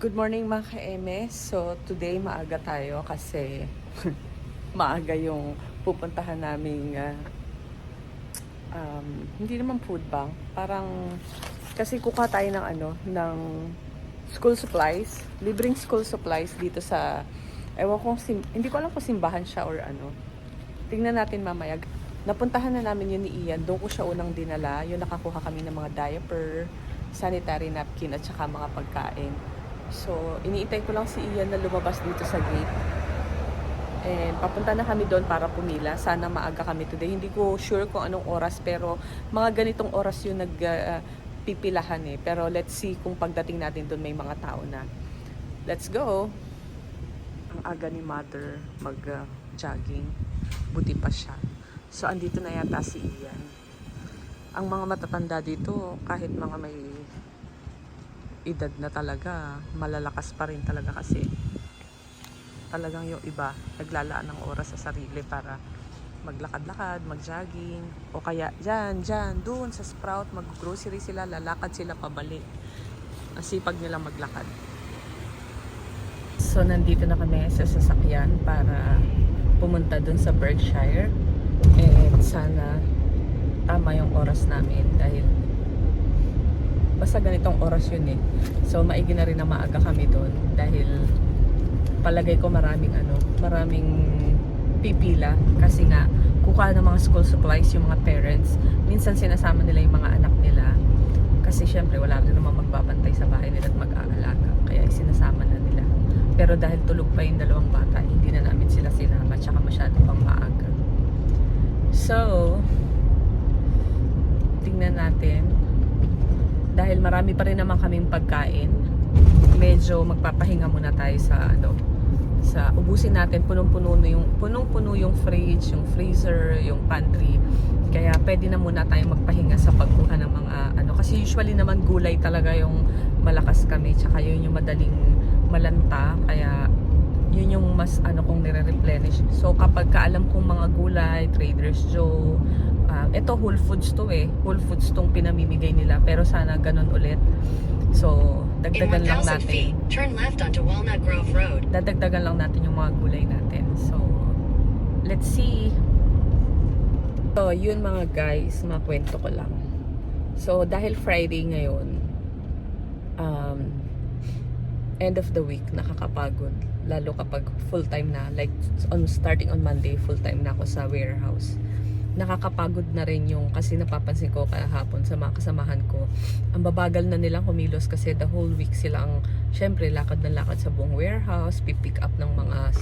Good morning mga ka-MS. So today maaga tayo kasi maaga yung pupuntahan naming ah, um, hindi naman food bank. Parang kasi kukuha tayo ng ano, ng school supplies, libreng school supplies dito sa ewan kong sim, hindi ko alam kung simbahan siya or ano. Tingnan natin mamaya. Napuntahan na namin yun ni Ian. Doon ko siya unang dinala. Yung nakakuha kami ng mga diaper, sanitary napkin at saka mga pagkain. So, iniintay ko lang si Ian na lumabas dito sa gate. And papunta na kami doon para pumila. Sana maaga kami today. Hindi ko sure kung anong oras pero mga ganitong oras yung nag ah, pipilahan eh. Pero let's see kung pagdating natin doon may mga tao na. Let's go! Ang aga ni mother mag-jogging. Buti pa siya. So, andito na yata si Ian. Ang mga matatanda dito, kahit mga may edad na talaga, malalakas pa rin talaga kasi talagang yung iba naglalaan ng oras sa sarili para maglakad-lakad, mag-jogging, o kaya dyan, dyan, dun sa Sprout, mag-grocery sila, lalakad sila pabalik. Ang sipag nilang maglakad. So, nandito na kami sa sasakyan para pumunta dun sa Berkshire. And sana tama yung oras namin dahil basta ganitong oras yun eh. So, maigi na rin na maaga kami doon dahil palagay ko maraming ano, maraming pipila kasi nga kukuha ng mga school supplies yung mga parents. Minsan sinasama nila yung mga anak nila kasi syempre wala rin naman magbabantay sa bahay nila at mag-aalaga. Kaya sinasama na nila. Pero dahil tulog pa yung dalawang bata, hindi na namin sila sinama tsaka masyado pang maaga. So, tingnan natin dahil marami pa rin naman kaming pagkain. Medyo magpapahinga muna tayo sa ano sa ubusin natin. Punong-puno yung punong-puno yung fridge, yung freezer, yung pantry. Kaya pwede na muna tayong magpahinga sa pagkuha ng mga ano kasi usually naman gulay talaga yung malakas kami tsaka yun yung madaling malanta. Kaya yun yung mas ano kong nire-replenish. So kapag kaalam kong mga gulay, Traders Joe, ah, ito Whole Foods to eh. Whole Foods tong pinamimigay nila pero sana ganun ulit. So dagdagan lang 1,000 natin feet, turn left onto Walnut Grove Road. dadagdagan lang natin yung mga gulay natin. So, let's see. So, yun mga guys, mga kwento ko lang. So, dahil Friday ngayon, um, end of the week, nakakapagod. Lalo kapag full-time na, like on starting on Monday, full-time na ako sa warehouse. Nakakapagod na rin yung kasi napapansin ko kahapon sa mga kasamahan ko. Ang babagal na nilang kumilos kasi the whole week sila ang syempre lakad na lakad sa buong warehouse, pipick up ng mga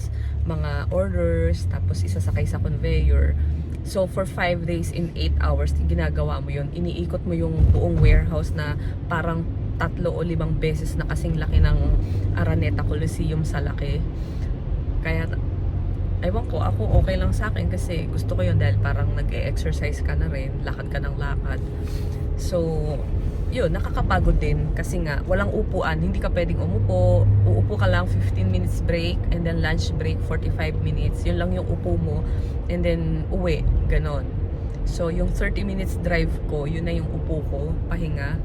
mga orders, tapos isasakay sa conveyor. So for 5 days in 8 hours, ginagawa mo yun. Iniikot mo yung buong warehouse na parang tatlo o limang beses na kasing laki ng Araneta Coliseum sa laki. Kaya ewan ko, ako okay lang sa akin kasi gusto ko yun dahil parang nag-exercise ka na rin, lakad ka ng lakad. So, yun, nakakapagod din kasi nga walang upuan, hindi ka pwedeng umupo, uupo ka lang 15 minutes break and then lunch break 45 minutes, yun lang yung upo mo and then uwi, ganon. So, yung 30 minutes drive ko, yun na yung upo ko, pahinga,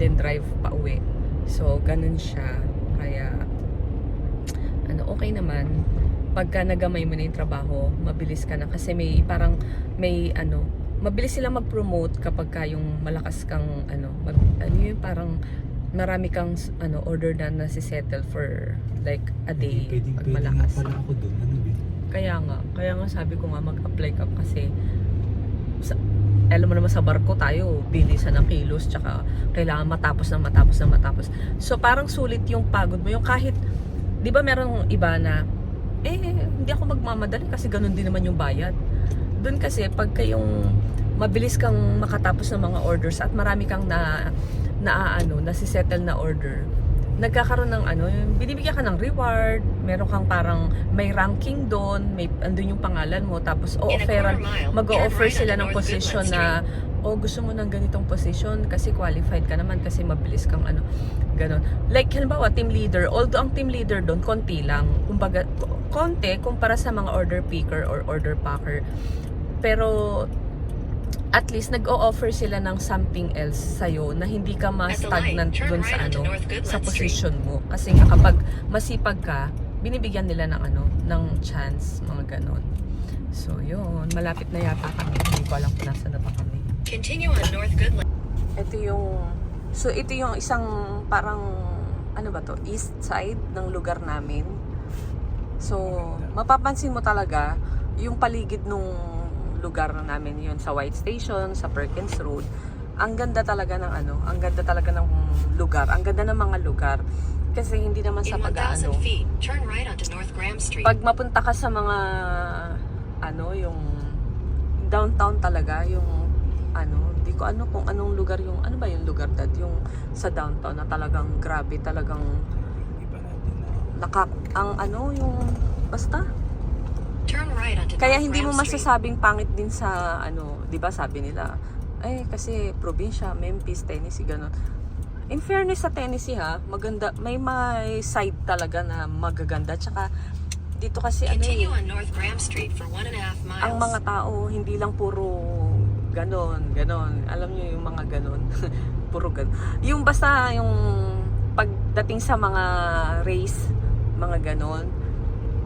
then drive pa uwi. So, ganun siya. Kaya, ano, okay naman. Pagka nagamay mo na yung trabaho, mabilis ka na. Kasi may parang, may ano, mabilis sila mag-promote kapag ka yung malakas kang, ano, mag, ano yun, parang marami kang, ano, order na nasisettle for like a day. Pwedeng, pag malakas. pala ako doon. Ano ba? Kaya nga, kaya nga sabi ko nga mag-apply ka kasi sa, alam mo naman sa barko tayo, bilisan ng kilos, tsaka kailangan matapos na matapos na matapos. So parang sulit yung pagod mo, yung kahit, di ba merong iba na, eh, hindi ako magmamadali kasi ganun din naman yung bayad. Doon kasi, pagka yung mabilis kang makatapos ng mga orders at marami kang na, na ano, nasisettle na order, nagkakaroon ng ano, binibigyan ka ng reward, meron kang parang may ranking doon, may andun yung pangalan mo, tapos o-offeran, mag-o-offer sila ng position na o gusto mo ng ganitong position kasi qualified ka naman kasi mabilis kang ano, ganon. Like halimbawa team leader, although ang team leader doon konti lang, kumbaga konti kumpara sa mga order picker or order packer. Pero at least nag-o-offer sila ng something else sa'yo na hindi ka ma-stagnant turn dun sa ano, sa position mo. Kasi nga kapag masipag ka, binibigyan nila ng ano, ng chance, mga ganon. So, yun. Malapit na yata kami. Hindi ko alam kung nasa na ba kami. Continue on North Goodland. Ito yung, so ito yung isang parang, ano ba to, east side ng lugar namin. So, mapapansin mo talaga, yung paligid nung lugar na namin yun sa White Station, sa Perkins Road, ang ganda talaga ng ano, ang ganda talaga ng lugar, ang ganda ng mga lugar. Kasi hindi naman sa In 1,000 pag-ano. right. Pag mapunta ka sa mga ano, yung downtown talaga, yung ano, di ko ano kung anong lugar yung ano ba yung lugar dad yung sa downtown na talagang grabe talagang Iba natin na naka ang ano yung basta kaya hindi mo masasabing pangit din sa ano, 'di ba sabi nila, eh kasi probinsya, Memphis, Tennessee ganun. In fairness sa Tennessee ha, maganda may may side talaga na magaganda tsaka dito kasi ano eh, ang mga tao hindi lang puro ganon, ganon. Alam niyo yung mga ganon. puro ganon. Yung basta yung pagdating sa mga race, mga ganon.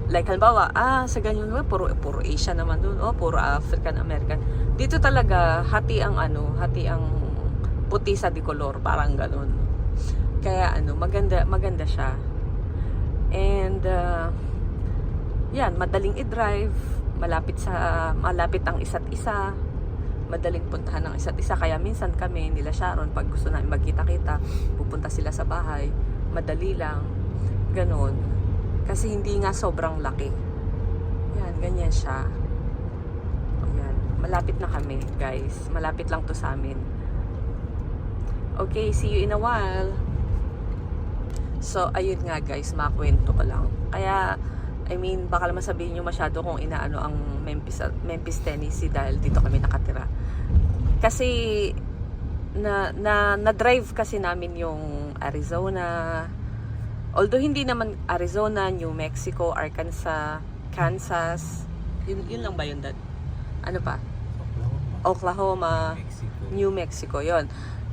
Like halimbawa, ah, sa ganyan well, puro puro Asian naman doon, oh, puro African American. Dito talaga hati ang ano, hati ang puti sa dikolor, parang ganon. Kaya ano, maganda maganda siya. And uh, yan, madaling i-drive, malapit sa malapit ang isa't isa, madaling puntahan ng isa't isa. Kaya minsan kami nila Sharon pag gusto namin magkita-kita, pupunta sila sa bahay, madali lang. Ganon. Kasi hindi nga sobrang laki. Yan, ganyan siya. Ayan, malapit na kami, guys. Malapit lang to sa amin. Okay, see you in a while. So, ayun nga guys, makwento ko lang. Kaya, I mean, baka naman sabihin nyo masyado kung inaano ang Memphis, Memphis, Tennessee dahil dito kami nakatira. Kasi, na, na, na-drive kasi namin yung Arizona. Although hindi naman Arizona, New Mexico, Arkansas, Kansas. Yun, yun lang ba yun, Dad? Ano pa? Oklahoma, Oklahoma, Mexico. New Mexico, yon.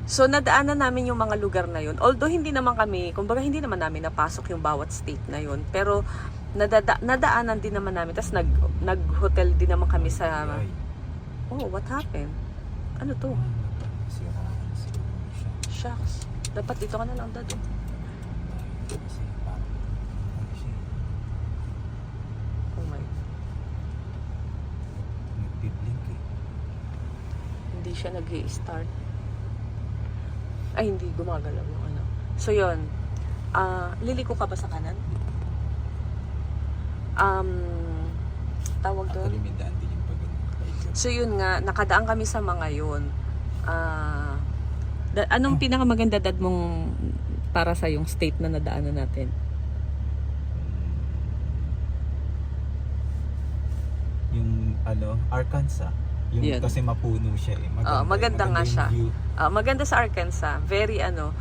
So, nadaanan namin yung mga lugar na yun. Although, hindi naman kami, kumbaga, hindi naman namin napasok yung bawat state na yun. Pero, nadada, nadaanan din naman namin. Tapos, nag, nag-hotel din naman kami sa... Oh, what happened? Ano to? Shucks. Dapat dito ka na lang, dad. oh. Kasi parang, ano siya, Oh my. nagbiblink eh. Hindi siya nag start Ay, hindi. Gumagalaw yung ano. So, yun. Ah, liliko ka ba sa kanan? Um, tawag doon? Pag So yun nga, nakadaan kami sa mga yun. Ah, da- anong pinakamaganda dad mong para sa yung state na nadaanan natin? Yung ano, Arkansas. Yung Yun. kasi mapuno siya eh. Oo, maganda nga yung siya. Ah, maganda sa Arkansas. Very ano,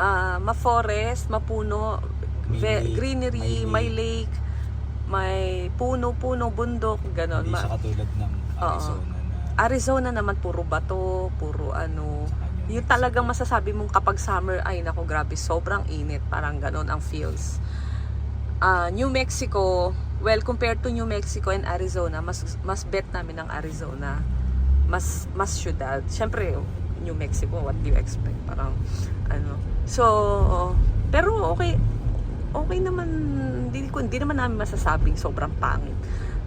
ah, ma-forest, mapuno, May lake, greenery, may may lake, may puno-puno, bundok, ganon. Hindi siya katulad ng Arizona na Arizona naman puro bato, puro ano, Yung talagang masasabi mong kapag summer, ay nako grabe, sobrang init. Parang ganon ang feels. Ah, New Mexico, well, compared to New Mexico and Arizona, mas mas bet namin ang Arizona. Mas mas syudad. Siyempre, New Mexico, what do you expect? Parang, ano. So, pero okay, okay naman, hindi, hindi naman namin masasabing sobrang pangit.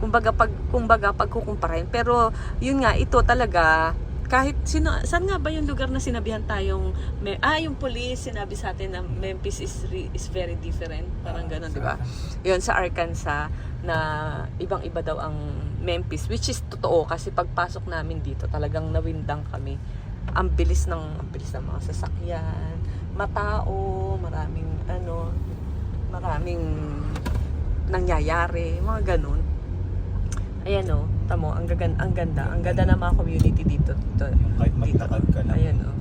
Kumbaga, pag, kumbaga, pag kukumparahin. Pero, yun nga, ito talaga, kahit sino saan nga ba yung lugar na sinabihan tayong may, ah yung police sinabi sa atin na Memphis is re- is very different. Parang ganun di ba? Yun sa Arkansas na ibang-iba daw ang Memphis which is totoo. Kasi pagpasok namin dito talagang nawindang kami. Ang bilis ng ang bilis ng mga sasakyan. Matao maraming ano maraming nangyayari mga ganun. Ayan o tamo ang, gagan, ang ganda ang ganda ng mga community dito, dito Yung kahit magtakad ka lang. ayan o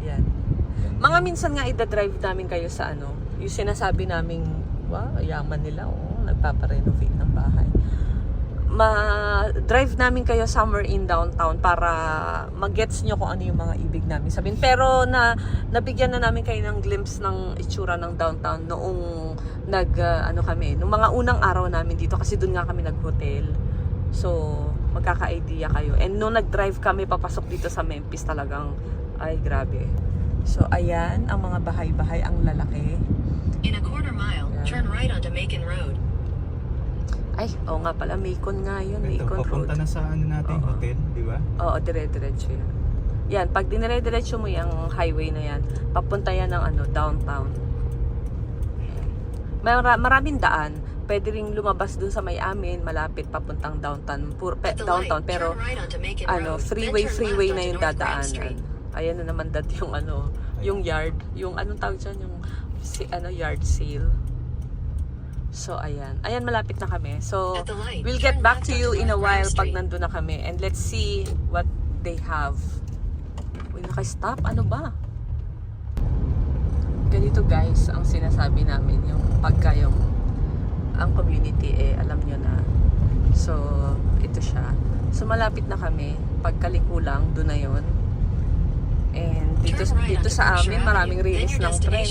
yan mga minsan nga ida-drive namin kayo sa ano, yung sinasabi naming, wow, yaman nila, oh, nagpaparenovate ng bahay. ma-drive namin kayo somewhere in downtown para mag-gets nyo kung ano yung mga ibig namin sabihin. Pero na nabigyan na namin kayo ng glimpse ng itsura ng downtown noong nag ah, ano kami, nung mga unang araw namin dito kasi doon nga kami nag-hotel. So, magkaka-idea kayo. And nung nag-drive kami papasok dito sa Memphis talagang ay grabe. So, ayan ang mga bahay-bahay ang lalaki. In a quarter mile, turn right onto Macon Road. Ay, oo nga pala, Macon nga yun, Ito, Macon Road. papunta na sa ano natin, Oo. hotel, di ba? Oo, dire-diretso yan. Yan, pag dinire-diretso mo yung highway na yan, papunta yan ng ano, downtown. Mara- maraming daan. Pwede ring lumabas dun sa may amin, malapit papuntang downtown, pur- pe- downtown, pero right ano, freeway, freeway na yung dadaanan. Ayan na naman dad yung ano, yung yard, yung anong tawag dyan, yung si, ano, yard sale. So, ayan. Ayan, malapit na kami. So, we'll get back to you in a while pag nandun na kami. And let's see what they have. Uy, naka-stop? Ano ba? Ganito guys, ang sinasabi namin, yung pagka yung ang community eh, alam nyo na. So, ito siya. So, malapit na kami. Pagkaliko lang, doon na yun. And dito, dito sa amin, maraming your ng tren.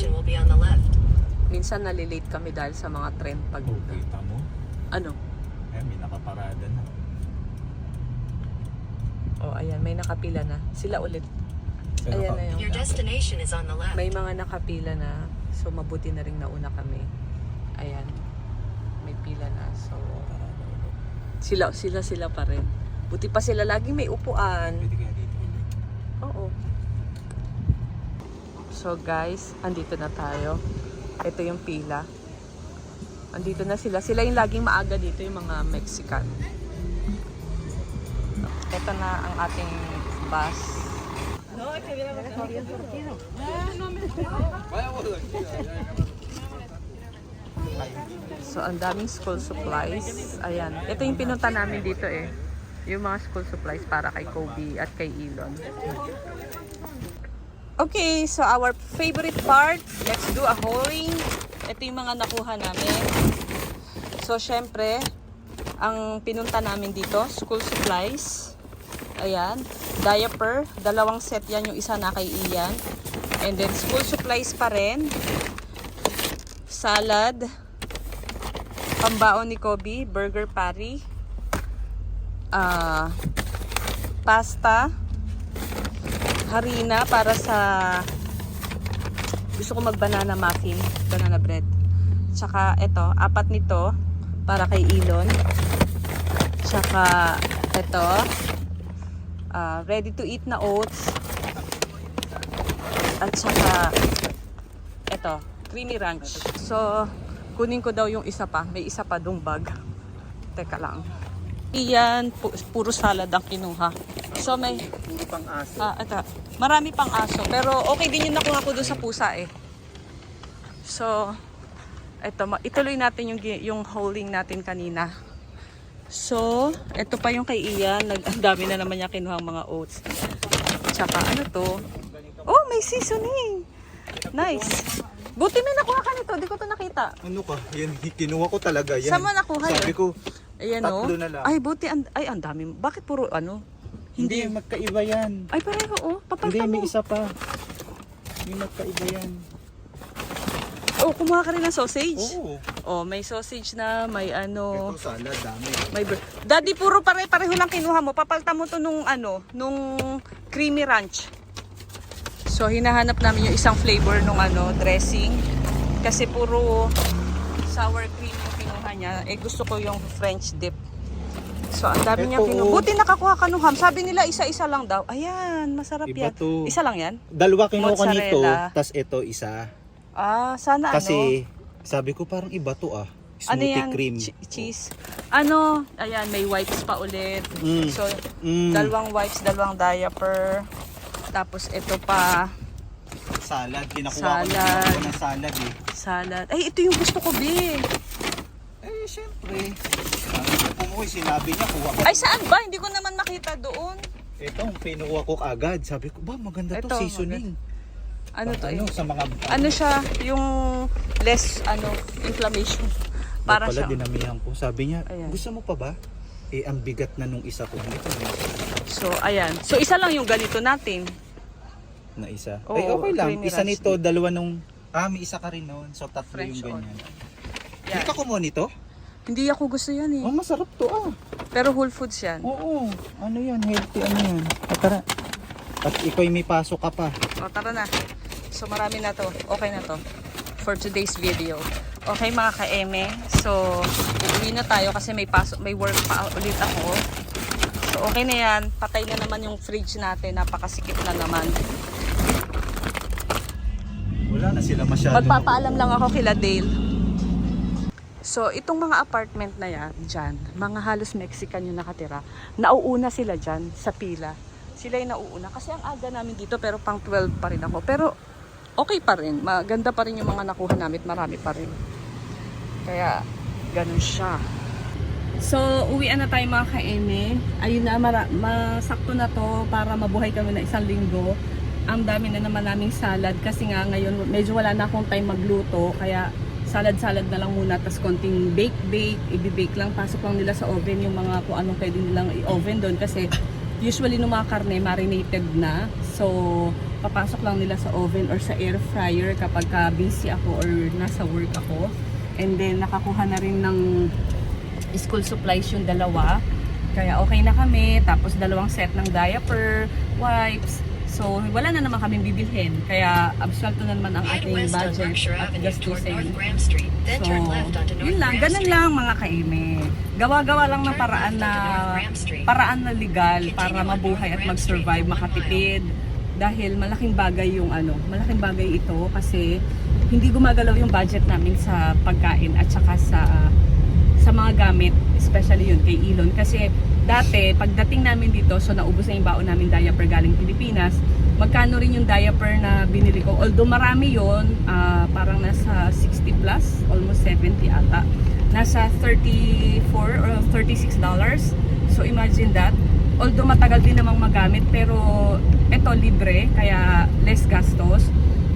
Minsan nalilate kami dahil sa mga tren pag... Oh, kita mo. Ano? Ayan, may nakaparada na. Oh, ayan, may nakapila na. Sila ulit. Ayan na yun. Your destination is on the left. May mga nakapila na. So, mabuti na rin nauna kami. Ayan. May pila na. So, sila, sila, sila pa rin. Buti pa sila lagi may upuan. Pwede kaya dito ulit. Oo. So, guys, andito na tayo. Ito yung pila. Andito na sila. Sila yung laging maaga dito, yung mga Mexican. Ito na ang ating bus. So, ang daming school supplies. Ayan. Ito yung pinunta namin dito eh. Yung mga school supplies para kay Kobe at kay Elon. Okay, so our favorite part, let's do a hauling. Ito yung mga nakuha namin. So, syempre, ang pinunta namin dito, school supplies. Ayan, diaper, dalawang set yan, yung isa na kay Ian. And then, school supplies pa rin. Salad. Pambaon ni Kobe, burger patty. Ah, pasta. Harina para sa gusto ko mag banana muffin, banana bread. Tsaka ito, apat nito para kay Elon. Tsaka ito, ah, ready to eat na oats. At saka ito, creamy ranch. So, kunin ko daw yung isa pa. May isa pa dong bag. Teka lang. Iyan, pu- puro salad ang kinuha. So may Puro pang aso. Ah, ito. Marami pang aso. Pero okay din yung nakuha ko doon sa pusa eh. So, ito. Ituloy natin yung, yung holding natin kanina. So, ito pa yung kay Ian. Nag, ang dami na naman niya kinuha mga oats. Tsaka ano to? Oh, may seasoning. Nice. Buti may nakuha ka nito. Di ko to nakita. Ano ka? Yan, kinuha ko talaga yan. Saan mo nakuha Sabi ko, Ayan oh. Tatlo na lang. Ay, buti. Ang, ay, ang dami. Bakit puro ano? hindi, magkaiba yan. Ay, pareho oh. Hindi, Papalta mo. may isa pa. May magkaiba yan. Oh, kumuha ka rin ng sausage? Oo. Oh, may sausage na, may ano, Ito salad, dami. may bur- Daddy, puro pare-pareho lang kinuha mo. Papalta mo to nung ano, nung creamy ranch. So, hinahanap namin yung isang flavor nung ano, dressing. Kasi puro sour cream yung kinuha niya. Eh, gusto ko yung French dip. So, ang dami niya Eto, kinuha. Buti nakakuha ka nung ham. Sabi nila, isa-isa lang daw. Ayan, masarap Iba yan. to. Isa lang yan? Dalawa kinuha ko nito, tas ito isa. Ah, sana ano? Kasi, sabi ko parang iba to ah. ano Smoothie yan? cream. Che- cheese. Ano? Ayan, may wipes pa ulit. Mm. So, Mm. dalawang wipes, dalawang diaper. Tapos ito pa, Salad, kinakuha Salad. ko ng salad eh. salad. Ay, ito yung gusto ko, Bi. Eh, syempre. Kumuha, sinabi niya, kuha ko. Ay, saan ba? Hindi ko naman makita doon. Ito, pinuha ko agad. Sabi ko, ba, maganda to, Ito, seasoning. Ano to? Ano, eh? sa mga... Ano siya? Yung less, ano, inflammation. Para Para pala siya. dinamihan ko. Sabi niya, Ayan. gusto mo pa ba? Eh, ang bigat na nung isa ko. Ito So, ayan. So, isa lang yung ganito natin. Na isa. Oo, Ay, okay lang. creamy Isa rusty. nito, dalawa nung... Ah, may isa ka rin noon. So, tatlo French yung ganyan. Yan. Hindi ka kumuha nito? Hindi ako gusto yan eh. Oh, masarap to ah. Pero Whole Foods yan. Oo. Ano yan? Healthy ano yan? O, tara. At ikaw may pasok ka pa. O, tara na. So, marami na to. Okay na to. For today's video. Okay, mga ka-eme. So, uuwi na tayo kasi may pasok, may work pa ulit ako. So, okay na yan. Patay na naman yung fridge natin. Napakasikip na naman. Wala na sila masyado. Magpapaalam lang ako kila Dale. So, itong mga apartment na yan, dyan, mga halos Mexican yung nakatira, nauuna sila dyan sa pila. Sila yung nauuna. Kasi ang aga namin dito, pero pang 12 pa rin ako. Pero, okay pa rin. Maganda pa rin yung mga nakuha namin. Marami pa rin. Kaya, ganun siya. So, uwian na tayo mga ka-eme. Ayun na, mara- masakto na to para mabuhay kami na isang linggo. Ang dami na naman naming salad kasi nga ngayon medyo wala na akong time magluto. Kaya salad-salad na lang muna tapos konting bake-bake, i-bake lang, pasok lang nila sa oven yung mga kung anong pwede nilang i-oven doon kasi usually ng mga karne marinated na. So, papasok lang nila sa oven or sa air fryer kapag ka busy ako or nasa work ako. And then nakakuha na rin ng school supplies yung dalawa. Kaya okay na kami. Tapos dalawang set ng diaper, wipes. So, wala na naman kami bibilhin. Kaya absuelto na naman ang ating budget at toward gastusin. So, yun lang. Ganun lang mga kaime. Gawa-gawa lang ng paraan na paraan na legal para mabuhay at mag-survive, makatipid. Dahil malaking bagay yung ano, malaking bagay ito kasi hindi gumagalaw yung budget namin sa pagkain at saka sa sa mga gamit, especially yun kay Elon. Kasi dati, pagdating namin dito, so naubos na yung baon namin diaper galing Pilipinas, magkano rin yung diaper na binili ko. Although marami yon ah, parang nasa 60 plus, almost 70 ata. Nasa 34 or 36 dollars. So imagine that. Although matagal din namang magamit, pero eto libre, kaya less gastos.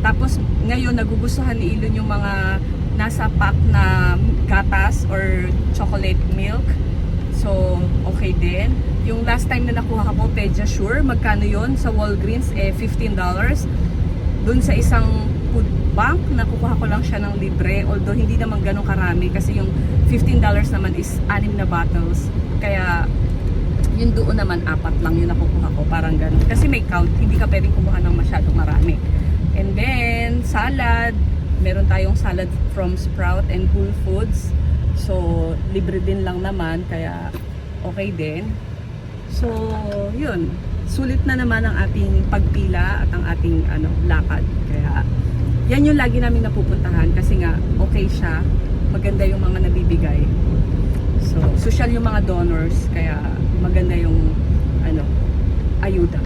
Tapos ngayon nagugustuhan ni Elon yung mga nasa pack na gatas or chocolate milk. So, okay din. Yung last time na nakuha ko, Pediasure, magkano yon Sa Walgreens, eh, $15. Doon sa isang food bank, nakukuha ko lang siya ng libre. Although, hindi naman ganun karami kasi yung $15 naman is anim na bottles. Kaya, yung doon naman, apat lang yung nakukuha ko. Parang ganun. Kasi may count, hindi ka pwedeng kumuha ng masyadong marami. And then, salad. Meron tayong salad from Sprout and Whole Foods. So, libre din lang naman, kaya okay din. So, yun. Sulit na naman ang ating pagpila at ang ating ano, lakad. Kaya, yan yung lagi namin napupuntahan kasi nga, okay siya. Maganda yung mga nabibigay. So, social yung mga donors, kaya maganda yung ano, ayuda.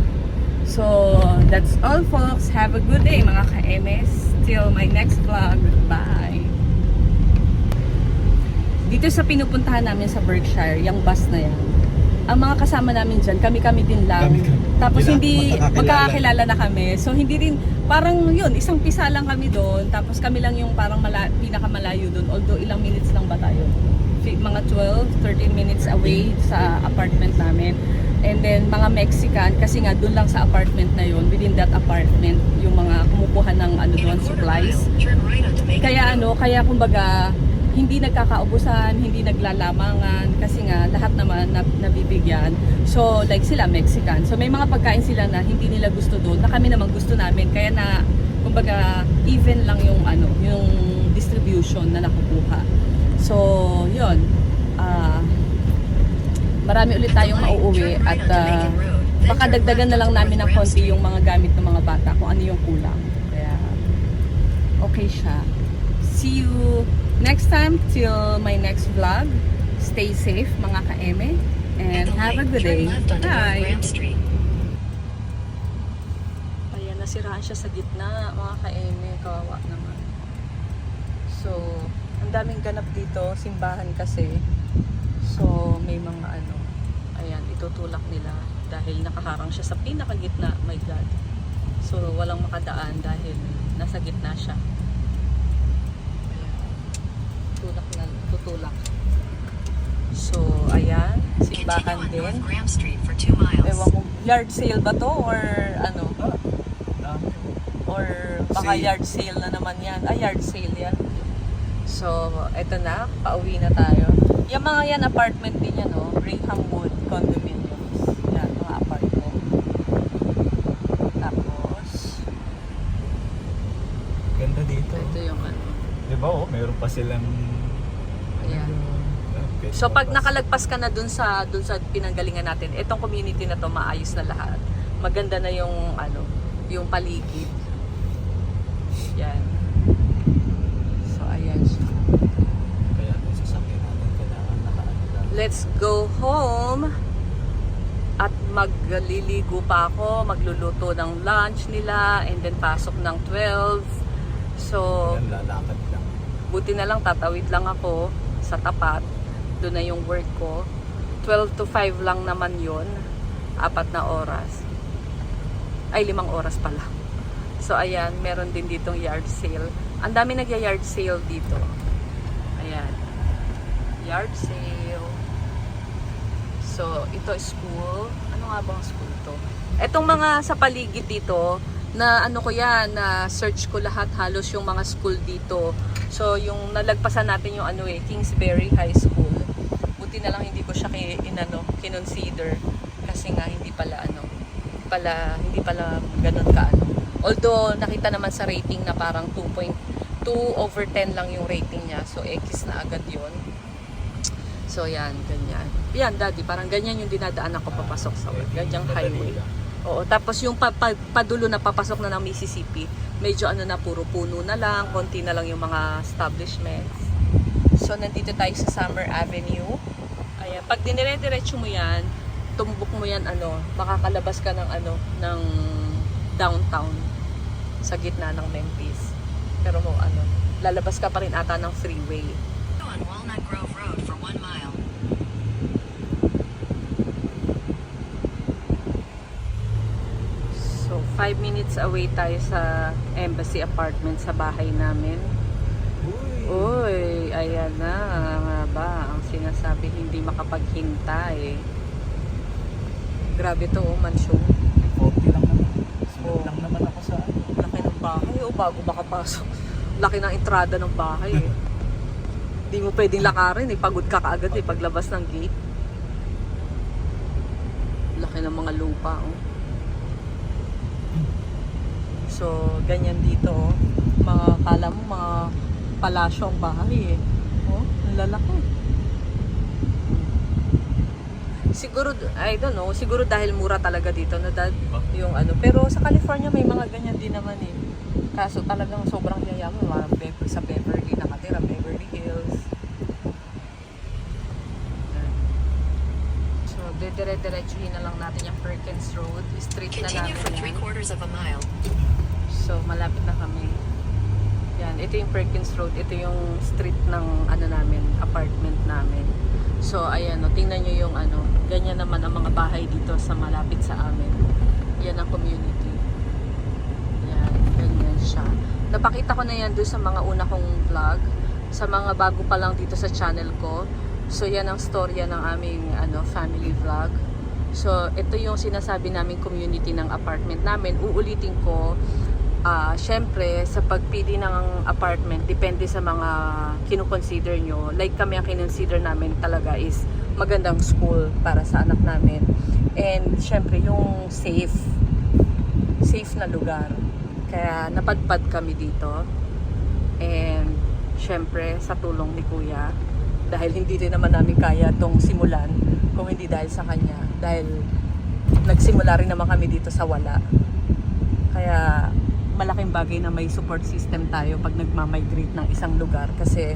So, that's all folks. Have a good day mga ka-MS. Till my next vlog. Bye! Dito sa pinupuntahan namin sa Berkshire, yung bus na yan, ang mga kasama namin dyan, kami-kami din lang. Kami-kami. Tapos Kila- hindi, magkakakilala. na kami. So hindi rin, parang yun, isang pisa lang kami doon. Tapos kami lang yung parang mala, pinakamalayo doon. Although ilang minutes lang ba tayo? Mga 12, 13 minutes away sa apartment namin. And then mga Mexican, kasi nga doon lang sa apartment na yun, within that apartment, yung mga kumukuha ng ano doon, supplies. Kaya ano, kaya kumbaga hindi nagkakaubusan, hindi naglalamangan kasi nga lahat naman na, nabibigyan. So like sila Mexican. So may mga pagkain sila na hindi nila gusto doon, na kami naman gusto namin. Kaya na kumbaga even lang yung ano, yung distribution na nakukuha. So, 'yun. Ah marami ulit tayong mauuwi at onto ah, baka dagdagan na lang namin ng konti yung mga gamit ng mga bata kung ano yung kulang. Kaya okay siya. See you next time till my next vlog. Stay safe mga ka-eme and have a good day. Bye! Ayan, nasiraan siya sa gitna, mga ka-eme. Kawawa naman. So, ang daming ganap dito, simbahan kasi. So, may mga ano, ayan, itutulak nila dahil nakaharang siya sa pinakagitna, my God. So, walang makadaan dahil nasa gitna siya. Ayan. Tulak na, tutulak. So, ayan. Si simbahan din. North Graham Street for 2 miles. Ewan ko, yard sale ba to or ano? Ah. Or baka Sale. yard sale na naman yan. Ah, yard sale yan. So, eto na. Pauwi na tayo. Yung mga yan, apartment din yan, no? Brigham Wood Condominiums. Yan, mga apartment. Tapos, Ganda dito. ito yung ano. Di ba oh, meron pa silang... Ayan. Pwede So pag nakalagpas ka na dun sa dun sa pinanggalingan natin, itong community na to maayos na lahat. Maganda na yung ano, yung paligid. Yan. So ayan siya. Kaya yung sasakyan natin kailangan nakaano. Let's go home. At magliligo pa ako, magluluto ng lunch nila and then pasok ng 12. So lalakad lang. Buti na lang tatawid lang ako sa tapat. Doon na yung work ko. 12 to 5 lang naman yon Apat na oras. Ay, limang oras pala. So, ayan, meron din ditong yard sale. Ang dami nagya-yard sale dito. Ayan. Yard sale. So, ito school. Ano nga bang school to? Etong mga sa paligid dito, na ano ko yan, na search ko lahat halos yung mga school dito. So, yung nalagpasan natin yung ano eh, Kingsbury High School. Buti na lang hindi ko siya ki, inano, kinonsider kasi nga hindi pala ano, pala hindi pala ganun ka ano. Although nakita naman sa rating na parang 2.2 over 10 lang yung rating niya. So X na agad 'yon. So yan, ganyan. Yan, daddy, parang ganyan yung dinadaan ako papasok sa work. Ganyang highway. Oo, tapos yung pa, pa, padulo na papasok na ng Mississippi, medyo ano na, puro puno na lang, konti na lang yung mga establishments. So, nandito tayo sa Summer Avenue. Ayan, pag dinire-diretso mo yan, tumbok mo yan, ano, makakalabas ka ng, ano, ng downtown sa gitna ng Memphis. Pero mo, ano, lalabas ka pa rin ata ng freeway. on Walnut Grove Road for 1 mile. So, 5 minutes away tayo sa Embassy Apartment sa bahay namin. Uy! Uy, ayan na nga ba ang sinasabi hindi makapaghintay. Grabe to, oh, mansyon. 40 lang naman. Sunod Oo. lang naman ako sa ano. Laki ng bahay, oh, bago makapasok. Laki ng entrada ng bahay, eh. Hindi mo pwedeng lakarin, eh. Pagod ka kaagad, eh, paglabas ng gate. Laki ng mga lupa, oh. So, ganyan dito, oh. Mga, kala mo, mga palasyo ang bahay, eh. Oh, ang lalaki. Siguro, I don't know, siguro dahil mura talaga dito na dad, yung ano. Pero sa California may mga ganyan din naman eh. Kaso talagang sobrang yayaman. Mga Bev- sa Beverly nakatira, Beverly Hills. So, dire-diretsuhin na lang natin yung Perkins Road. Street na Continue namin for. 3 quarters of a mile. So, malapit na kami. Yan, ito yung Perkins Road. Ito yung street ng ano namin, apartment namin. So, ayan, tingnan nyo yung ano, ganyan naman ang mga bahay dito sa malapit sa amin. Yan ang community. Yan, ganyan siya. Napakita ko na yan doon sa mga una kong vlog. Sa mga bago pa lang dito sa channel ko. So, yan ang storya ng aming ano, family vlog. So, ito yung sinasabi naming community ng apartment namin. Uulitin ko, ah syempre, sa pagpili ng apartment, depende sa mga kinukonsider nyo. Like kami, ang kinonsider namin talaga is magandang school para sa anak namin. And syempre, yung safe, safe na lugar. Kaya napadpad kami dito. And syempre, sa tulong ni Kuya, dahil hindi rin naman namin kaya tong simulan kung hindi dahil sa kanya. Dahil nagsimula rin naman kami dito sa wala. Kaya malaking bagay na may support system tayo pag nagmamigrate ng isang lugar kasi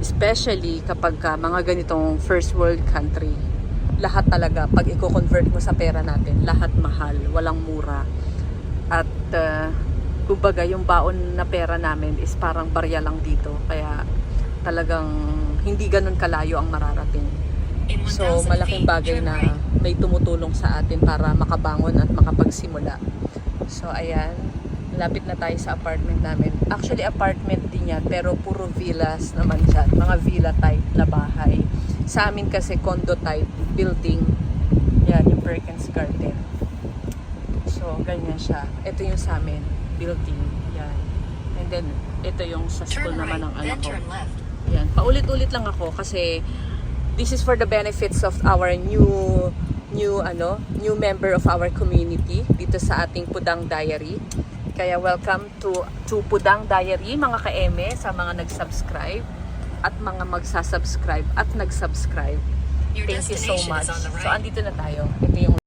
especially kapag ka mga ganitong first world country lahat talaga pag i-convert mo sa pera natin lahat mahal, walang mura at uh, kumbaga yung baon na pera namin is parang barya lang dito kaya talagang hindi ganun kalayo ang mararating In 1,000 So, malaking bagay na may tumutulong sa atin para makabangon at makapagsimula. So, ayan. Lapit na tayo sa apartment namin. Actually, apartment din yan, pero puro villas naman dyan. Mga villa type na bahay. Sa amin kasi condo type building. Yan, yung Perkins Garden. So, ganyan siya. Ito yung sa amin, building. Yan. And then, ito yung sa school naman ng anak ko. Yan. Paulit-ulit lang ako kasi this is for the benefits of our new new ano, new member of our community dito sa ating Pudang Diary. Kaya welcome to to Pudang Diary mga ka-eme sa mga nag-subscribe at mga magsasubscribe at nag-subscribe. Thank you so much. the So right. andito na tayo. Ito yung